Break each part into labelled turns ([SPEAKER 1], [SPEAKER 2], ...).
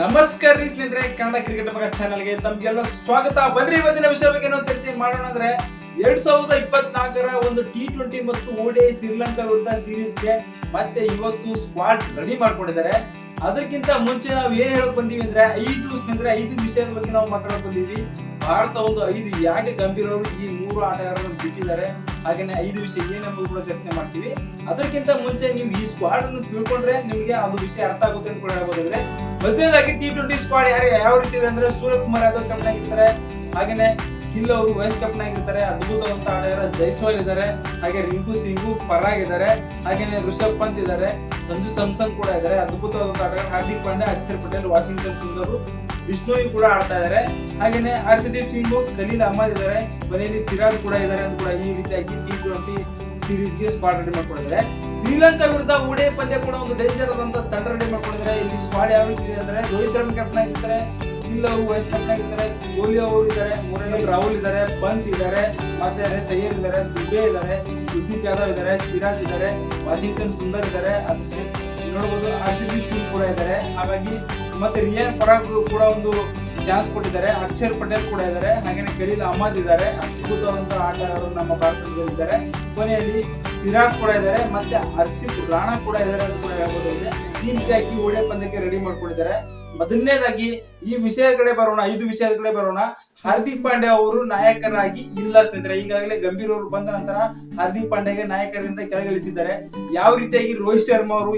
[SPEAKER 1] ನಮಸ್ಕಾರ ರೀ ಸ್ನೇಹಿತರೆ, ಕನ್ನಡ ಕ್ರಿಕೆಟ್ ಮಗ ಚಾನಲ್ಗೆ ತಮ್ಗೆಲ್ಲ ಸ್ವಾಗತ. ಬನ್ರಿ, ಇವತ್ತಿನ ವಿಷಯ ಬಗ್ಗೆ ನಾವು ಚರ್ಚೆ ಮಾಡೋಣ ಅಂದ್ರೆ, ಎರಡ್ ಸಾವಿರದ ಇಪ್ಪತ್ನಾಲ್ಕರ ಒಂದು ಟಿ ಟ್ವೆಂಟಿ ಮತ್ತು ಓಡಿ ಶ್ರೀಲಂಕಾ ವಿರುದ್ಧ ಸೀರೀಸ್ಗೆ ಮತ್ತೆ ಇವತ್ತು ಸ್ಕ್ವಾಡ್ ರೆಡಿ ಮಾಡ್ಕೊಂಡಿದ್ದಾರೆ. ಅದಕ್ಕಿಂತ ಮುಂಚೆ ನಾವು ಏನ್ ಹೇಳಕ್ ಬಂದೀವಿ ಅಂದ್ರೆ, ಐದು ಸ್ನೇಹಿತರೆ, ಐದು ವಿಷಯದ ಬಗ್ಗೆ ನಾವು ಮಾತಾಡಕ್ ಬಂದೀವಿ. ಭಾರತ ಒಂದು ಐದು ಯಾಕೆ ಗಂಭೀರವರು ಈ ಮೂರು ಆಟಗಾರರನ್ನು ಬಿಟ್ಟಿದ್ದಾರೆ, ಹಾಗೇನೆ ಐದು ವಿಷಯ ಏನೆಂಬುದು ಕೂಡ ಚರ್ಚೆ ಮಾಡ್ತೀವಿ. ಅದಕ್ಕಿಂತ ಮುಂಚೆ ನೀವು ಈ ಸ್ಕ್ವಾಡ್ ಅನ್ನು ತಿಳ್ಕೊಂಡ್ರೆ ನಿಮಗೆ ಅದು ವಿಷಯ ಅರ್ಥ ಆಗುತ್ತೆ ಅಂತ ಕೂಡ ಹೇಳ್ಬೋದಾಗಿದೆ. ಮೊದಲನೇದಾಗಿ ಟಿ ಟ್ವೆಂಟಿ ಸ್ಕ್ವಾಡ್ ಯಾರು, ಯಾವ ರೀತಿ ಇದೆ ಅಂದ್ರೆ ಸೂರ್ಯಕುಮಾರ್ ಯಾದವ್ ಕಪ್ನ ಆಗಿರ್ತಾರೆ ಹಾಗೇನೆ ಗಿಲ್ ಅವರು ವೈಸ್ ಕಪ್ನ ಆಗಿರ್ತಾರೆ ಅದ್ಭುತವಂತ ಆಟಗಾರ ಜೈಸ್ವಾಲ್ ಇದ್ದಾರೆ, ಹಾಗೆ ರಿಂಕು ಸಿಂಗು ಪರಾಗ್ ಇದ್ದಾರೆ, ಹಾಗೇನೆ ಋಷಭ್ ಪಂತ್ ಇದ್ದಾರೆ, ಸಂಜು ಸ್ಯಾಮ್ಸನ್ ಕೂಡ ಇದ್ದಾರೆ ಅದ್ಭುತವಾದಂತ ಆಟಗಾರ, ಹಾರ್ದಿಕ್ ಪಾಂಡೆ ಅಕ್ಷರ್ ಪಟೇಲ್, ವಾಷಿಂಗ್ಟನ್ ಸುಂದರು ಬಿಷ್ಣೋಯ್ ಕೂಡ ಆಡ್ತಾ ಇದ್ದಾರೆ ಹಾಗೇನೆ ಹರ್ಷದೀಪ್ ಸಿಂಗ್, ಖಲೀಲ್ ಅಹಮದ್ ಇದ್ದಾರೆ ಮನೆಯಲ್ಲಿ ಸಿರಾಜ್ ಕೂಡ ಇದ್ದಾರೆ ಅಂತ ಕೂಡ ಈ ರೀತಿಯಾಗಿ ಟಿ ಟ್ವೆಂಟಿ ಸೀರೀಸ್ಗೆ ಸ್ಪಾಟ್ ರೆಡಿ ಮಾಡ್ಕೊಂಡಿದ್ದಾರೆ. ಶ್ರೀಲಂಕಾ ವಿರುದ್ಧ ಓಡೆ ಪಂದ್ಯ ಕೂಡ ಒಂದು ಡೇಂಜರ್ ಆದಂತ ತಂಡ ರೆಡಿ ಮಾಡ್ಕೊಂಡಿದ್ದಾರೆ. ಇಲ್ಲಿ ಸ್ಕ್ವಾಡ್ ಯಾವ ರೀತಿ ಇದೆ ಅಂದ್ರೆ ರೋಹಿತ್ ಶರ್ಮ ಕ್ಯಾಪ್ಟನ್ ಆಗಿರ್ತಾರೆ ಗಿಲ್ ಅವರು ವೈಸ್ ಕ್ಯಾಪ್ಟನ್ ಆಗಿರ್ತಾರೆ, ಕೊಹ್ಲಿ ಅವರು ಇದ್ದಾರೆ ಮೂರನೇ ರಾಹುಲ್ ಇದ್ದಾರೆ ಪಂತ್ ಇದ್ದಾರೆ ಮತ್ತೆ ಸಯ್ಯರ್ ಇದ್ದಾರೆ ದುಬೆ ಇದ್ದಾರೆ ಕುಲ್ದೀಪ್ ಯಾದವ್ ಇದ್ದಾರೆ ಸಿರಾಜ್ ಇದ್ದಾರೆ ವಾಷಿಂಗ್ಟನ್ ಸುಂದರ್ ಇದ್ದಾರೆ ಅಭಿಷೇಕ್ ನೋಡಬಹುದು ಹರ್ಷದೀಪ್ ಸಿಂಗ್ ಕೂಡ ಇದ್ದಾರೆ ಹಾಗಾಗಿ ಮತ್ತೆ ರಿಯಾನ್ ಪರಾಗ್ ಕೂಡ ಒಂದು ಚಾನ್ಸ್ ಕೊಟ್ಟಿದ್ದಾರೆ. ಅಕ್ಷರ್ ಪಟೇಲ್ ಕೂಡ ಇದ್ದಾರೆ. ಹಾಗೇನೆ ಖಲೀಲ್ ಅಹಮದ್ ಇದ್ದಾರೆ. ಅದ್ಭುತವಾದಂತಹ ಆಟಗಾರರು ನಮ್ಮ ಭಾರತದಲ್ಲಿ ಇದ್ದಾರೆ. ಕೊನೆಯಲ್ಲಿ ಸಿರಾಜ್ ಕೂಡ ಇದ್ದಾರೆ. ಮತ್ತೆ ಹರ್ಷಿತ್ ರಾಣಾ ಕೂಡ ಇದ್ದಾರೆ ಅಂತ ಕೂಡ ಹೇಳ್ಬೋದಾಗಿದೆ ಈ ರೀತಿಯಾಗಿ ಒಳ್ಳೆ ಪಂದ್ಯಕ್ಕೆ ರೆಡಿ ಮಾಡ್ಕೊಂಡಿದ್ದಾರೆ. ಮೊದಲನೇದಾಗಿ ಈ ವಿಷಯ ಕಡೆ ಬರೋಣ. ಐದು ವಿಷಯದ ಕಡೆ ಬರೋಣ. ಹಾರ್ದಿಕ್ ಪಾಂಡೆ ಅವರು ನಾಯಕರಾಗಿ ಇಲ್ಲ ಸ್ನೇಹಿತರೆ. ಈಗಾಗಲೇ ಗಂಭೀರ್ ಅವರು ಬಂದ ನಂತರ ಹಾರ್ದಿಕ್ ಪಾಂಡೆಗೆ ನಾಯಕರಿಂದ ಕೆಳಗಿಳಿಸಿದ್ದಾರೆ. ಯಾವ ರೀತಿಯಾಗಿ ರೋಹಿತ್ ಶರ್ಮಾ ಅವರು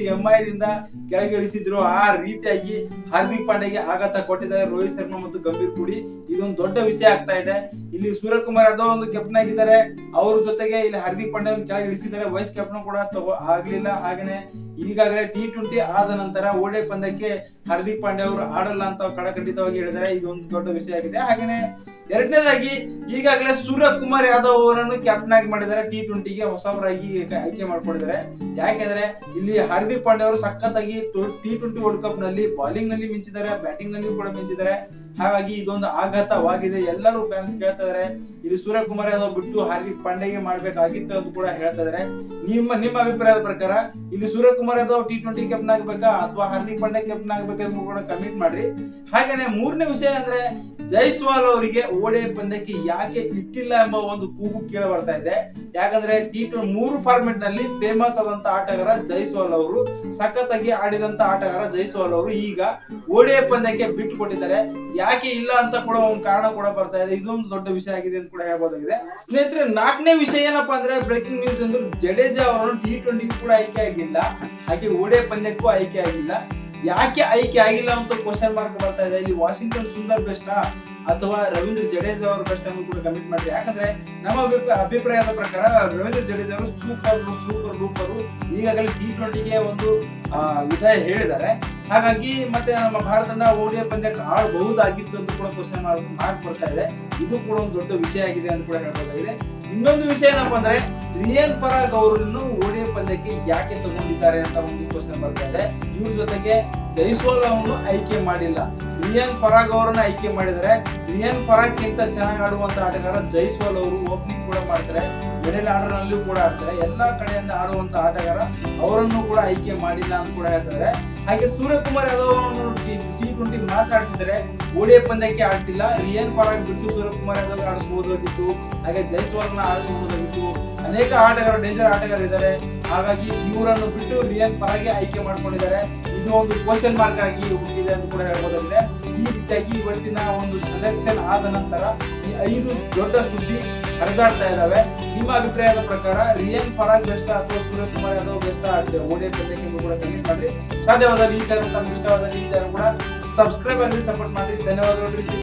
[SPEAKER 1] ದಿಂದ ಕೆಳಗಿಳಿಸಿದ್ರು, ಆ ರೀತಿಯಾಗಿ ಹಾರ್ದಿಕ್ ಪಾಂಡೆಗೆ ಆಘಾತ ಕೊಟ್ಟಿದ್ದಾರೆ ರೋಹಿತ್ ಶರ್ಮಾ ಮತ್ತು ಗಂಭೀರ್ ಕೂಡಿ. ಇದೊಂದು ದೊಡ್ಡ ವಿಷಯ ಆಗ್ತಾ ಇದೆ. ಇಲ್ಲಿ ಸೂರ್ಯಕುಮಾರ್ ಯಾದವ್ ಒಂದು ಕೆಪ್ಟನ್ ಆಗಿದ್ದಾರೆ. ಅವ್ರ ಜೊತೆಗೆ ಇಲ್ಲಿ ಹಾರ್ದಿಕ್ ಪಾಂಡ್ಯ ಕೆಳಗಿಳಿಸಿದ್ದಾರೆ. ವೈಸ್ ಕ್ಯಾಪ್ಟನ್ ಕೂಡ ತಗೋ ಆಗ್ಲಿಲ್ಲ, ಹಾಗೇನೆ ಈಗಾಗಲೇ ಟಿ ಟ್ವೆಂಟಿ ಆದ ನಂತರ ಓಡೆ ಪಂದ್ಯಕ್ಕೆ ಹಾರ್ದಿಕ್ ಪಾಂಡೆ ಅವರು ಆಡಲ್ಲ ಅಂತ ಕಡಖಂಡಿತವಾಗಿ ಹೇಳಿದ್ದಾರೆ. ಇದೊಂದು ದೊಡ್ಡ ವಿಷಯ ಆಗಿದೆ. ಹಾಗೇನೆ ಎರಡನೇದಾಗಿ, ಈಗಾಗಲೇ ಸೂರ್ಯಕುಮಾರ್ ಯಾದವ್ ಅವರನ್ನು ಕ್ಯಾಪ್ಟನ್ ಆಗಿ ಮಾಡಿದ್ದಾರೆ ಟಿ ಟ್ವೆಂಟಿಗೆ ಹೊಸಬರಾಗಿ ಆಯ್ಕೆ ಮಾಡ್ಕೊಂಡಿದ್ದಾರೆ. ಯಾಕೆಂದ್ರೆ, ಇಲ್ಲಿ ಹಾರ್ದಿಕ್ ಪಾಂಡೆ ಅವರು ಸಖತ್ತಾಗಿ ಟಿ ಟ್ವೆಂಟಿ ವರ್ಲ್ಡ್ ಕಪ್ನಲ್ಲಿ ಬಾಲಿಂಗ್ನಲ್ಲಿ ಮಿಂಚಿದ್ದಾರೆ ಬ್ಯಾಟಿಂಗ್ನಲ್ಲಿ ಕೂಡ ಮಿಂಚಿದ್ದಾರೆ. ಹಾಗಾಗಿ ಇದೊಂದು ಆಘಾತವಾಗಿದೆ. ಎಲ್ಲರೂ ಫ್ಯಾನ್ಸ್ ಕೇಳ್ತಾ ಇದಾರೆ, ಇಲ್ಲಿ ಸೂರ್ಯಕುಮಾರ್ ಯಾದವ್ ಬಿಟ್ಟು ಹಾರ್ದಿಕ್ ಪಾಂಡೆಗೆ ಮಾಡ್ಬೇಕಾಗಿತ್ತು ಅಂತ ಕೂಡ ಹೇಳ್ತಾ ಇದಾರೆ. ನಿಮ್ಮ ನಿಮ್ಮ ಅಭಿಪ್ರಾಯದ ಪ್ರಕಾರ, ಇಲ್ಲಿ Suryakumar Yadav T twenty captain ಆಗ್ಬೇಕಾ? ಅಥವಾ ಹಾರ್ದಿಕ್ ಪಾಂಡೆ ಕ್ಯಾಪ್ಟನ್ ಆಗ್ಬೇಕಾ ಅಂತ ಕೂಡ ಕಮೆಂಟ್ ಮಾಡ್ರಿ. ಹಾಗೇನೆ ಮೂರನೇ ವಿಷಯ ಅಂದ್ರೆ ಜೈಸ್ವಾಲ್ ಅವರಿಗೆ ಓಡೆ ಪಂದ್ಯಕ್ಕೆ ಯಾಕೆ ಇಟ್ಟಿಲ್ಲ ಎಂಬ ಒಂದು ಕೂಗು ಕೇಳ ಬರ್ತಾ ಇದೆ. ಯಾಕಂದ್ರೆ ಟಿ ಟ್ವೆಂಟಿ ಮೂರು ಫಾರ್ಮೆಟ್ನಲ್ಲಿ ಫೇಮಸ್ ಆದಂತ ಆಟಗಾರ ಜೈಸ್ವಾಲ್ ಅವರು, ಸಖತ್ತಾಗಿ ಆಡಿದಂತ ಆಟಗಾರ ಜೈಸ್ವಾಲ್ ಅವರು ಈಗ ಓಡೆ ಪಂದ್ಯಕ್ಕೆ ಬಿಟ್ಟು ಕೊಟ್ಟಿದ್ದಾರೆ. ಯಾಕೆ ಇಲ್ಲ ಅಂತ ಕೂಡ ಒಂದು ಕಾರಣ ಕೂಡ ಬರ್ತಾ ಇದೆ. ಇದೊಂದು ದೊಡ್ಡ ವಿಷಯ ಆಗಿದೆ ಅಂತ ಕೂಡ ಹೇಳ್ಬೋದಾಗಿದೆ. ಸ್ನೇಹಿತರೆ, ನಾಲ್ಕನೇ ವಿಷಯ ಏನಪ್ಪಾ ಅಂದ್ರೆ ಬ್ರೇಕಿಂಗ್ ನ್ಯೂಸ್ ಅಂದ್ರೆ ಜಡೇಜಾ ಅವರನ್ನು ಟಿ ಟ್ವೆಂಟಿಗೂ ಕೂಡ ಆಯ್ಕೆ ಆಗಿಲ್ಲ. ಹಾಗೆ ಓಡೆ ಪಂದ್ಯಕ್ಕೂ ಆಯ್ಕೆ ಆಗಿಲ್ಲ. ಯಾಕೆ ಆಯ್ಕೆ ಆಗಿಲ್ಲ ಅಂತ ಕ್ವಶನ್ ಮಾರ್ಕ್ ಬರ್ತಾ ಇದೆ? ಇಲ್ಲಿ ವಾಷಿಂಗ್ಟನ್ ಸುಂದರ್ ಬೆಸ್ಟ್ ಅಥವಾ ರವೀಂದ್ರ ಜಡೇಜಾ ಅವರು ಬೆಸ್ಟ್ ಅನ್ನು ಕೂಡ ಕಮೆಂಟ್ ಮಾಡ್ರಿ. ಯಾಕಂದ್ರೆ ನಮ್ಮ ಅಭಿಪ್ರಾಯ ಅಭಿಪ್ರಾಯದ ಪ್ರಕಾರ ರವೀಂದ್ರ ಜಡೇಜಾ ಅವರು ಸೂಪರ್ ಸೂಪರ್ ಡೂಪರ್ ಈಗಾಗಲೇ ಟಿ ಟ್ವೆಂಟಿಗೆ ಒಂದು ಆ, ವಿದಾಯ ಹೇಳಿದ್ದಾರೆ. ಹಾಗಾಗಿ ಮತ್ತೆ ನಮ್ಮ ಭಾರತನ ಓಡಿಯ ಪಂದ್ಯಕ್ಕೆ ಆಡಬಹುದಾಗಿತ್ತು ಅಂತ ಕೂಡ ಕ್ವಶನ್ ಮಾರ್ಕ್ ಬರ್ತಾ ಇದೆ. ಇದು ಕೂಡ ಒಂದು ದೊಡ್ಡ ವಿಷಯ ಆಗಿದೆ ಅಂತ ಕೂಡ ಹೇಳ್ಬೋದಾಗಿದೆ. ಇನ್ನೊಂದು ವಿಷಯ ಏನಪ್ಪಾ ಅಂದ್ರೆ ರಿಯಲ್ ಪರಾಗ್ ಅವರನ್ನು ಓಡಿಯ ಪಂದ್ಯಕ್ಕೆ ಯಾಕೆ ತಗೊಂಡಿದ್ದಾರೆ ಅಂತ ಒಂದು ಕ್ವಶನ್ ಬರ್ತಾ ಇದೆ. ಇವ್ರ ಜೊತೆಗೆ ಜೈಸ್ವಾಲ್ ಅವರನ್ನು ಆಯ್ಕೆ ಮಾಡಿಲ್ಲ. ರಿಯನ್ ಪರಾಗ್ ಅವರನ್ನ ಆಯ್ಕೆ ಮಾಡಿದರೆ, ರಿಯನ್ ಪರಾಗ್ ಗಿಂತ ಚೆನ್ನಾಗಿ ಆಡುವಂತ ಆಟಗಾರ ಜೈಸ್ವಾಲ್ ಅವರು ಓಪನಿಂಗ್ ಕೂಡ ಮಾಡ್ತಾರೆ ಮಿಡಲ್ ಆರ್ಡರ್ ನಲ್ಲಿಯೂ ಕೂಡ ಆಡ್ತಾರೆ, ಎಲ್ಲಾ ಕಡೆಯಿಂದ ಆಡುವಂತ ಆಟಗಾರ ಅವರನ್ನು ಕೂಡ ಆಯ್ಕೆ ಮಾಡಿಲ್ಲ ಅಂತ ಕೂಡ ಹೇಳ್ತಾರೆ. ಹಾಗೆ ಸೂರ್ಯಕುಮಾರ್ ಯಾದವ್ ಅವರನ್ನು ಟಿ ಟ್ವೆಂಟಿ ಮಾತಾಡಿಸಿದರೆ ಓಡಿಯ ಪಂದ್ಯಕ್ಕೆ ಆಡಿಸಿಲ್ಲ, ರಿಯನ್ ಪರಾಗ್ ಬಿಟ್ಟು ಸೂರ್ಯಕುಮಾರ್ ಯಾದವ್ ಆಡಿಸಬಹುದಾಗಿತ್ತು, ಹಾಗೆ ಜೈಸ್ವಾಲ್ನ ಆಡಿಸಬಹುದಾಗಿತ್ತು. ಅನೇಕ ಆಟಗಾರರು ಡೇಂಜರ್ ಆಟಗಾರ ಇದ್ದಾರೆ ಹಾಗಾಗಿ ಇವರನ್ನು ಬಿಟ್ಟು ರಿಯಲ್ ಪರಾಗಿ ಆಯ್ಕೆ ಮಾಡ್ಕೊಂಡಿದ್ದಾರೆ. ಇದು ಒಂದು ಕ್ವಶನ್ ಮಾರ್ಕ್ ಆಗಿ ಹುಟ್ಟಿದೆ ಅಂತ ಕೂಡ ಹೇಳ್ಬೋದಾಗಿದೆ. ಈ ರೀತಿಯಾಗಿ ಇವತ್ತಿನ ಒಂದು ಸೆಲೆಕ್ಷನ್ ಆದ ನಂತರ ಈ ಐದು ದೊಡ್ಡ ಸುದ್ದಿ ಹರಿದಾಡ್ತಾ ಇದಾವೆ ನಿಮ್ಮ ಅಭಿಪ್ರಾಯದ ಪ್ರಕಾರ ರಿಯನ್ ಪರಾಗ್ ಬೆಸ್ಟ್ ಅಥವಾ ಸೂರ್ಯಕುಮಾರ್ ಯಾದವ್ ಬೆಸ್ಟ್ ಓಡಿಯ ಪಂದ್ಯಕ್ಕೆ ಕೂಡ ಕಮೆಂಟ್ ಮಾಡಿ ಸಾಧ್ಯವಾದ ಈ ಚಾನಲ್ ತಮ್ಗೆ ಇಷ್ಟವಾದ ಈ ಕೂಡ ಸಬ್ಸ್ಕ್ರೈಬ್ ಆಗಲಿ ಸಪೋರ್ಟ್ ಮಾಡಿ ಧನ್ಯವಾದಗಳು